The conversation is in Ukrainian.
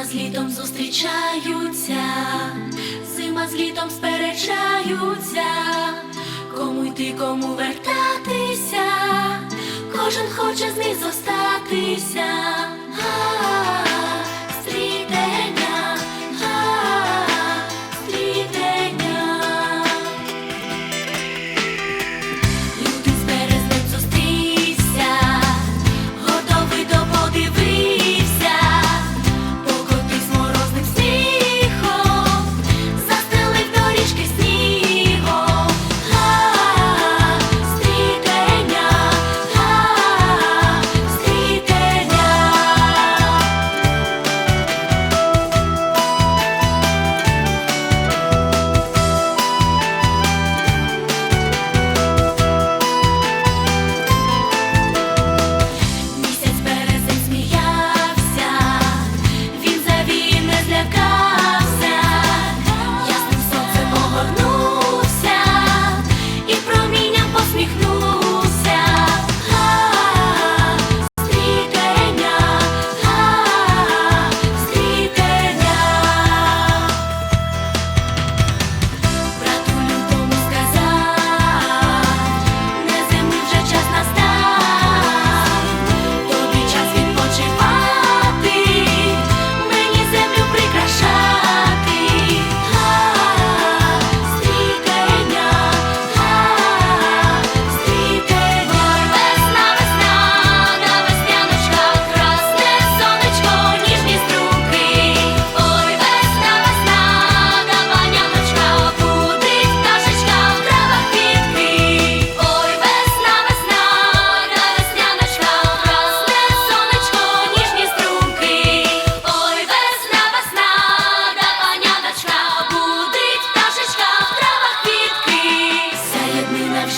Зима з літом зустрічаються, зима з літом сперечаються, кому йти, кому вертатися, кожен хоче з них зостатися.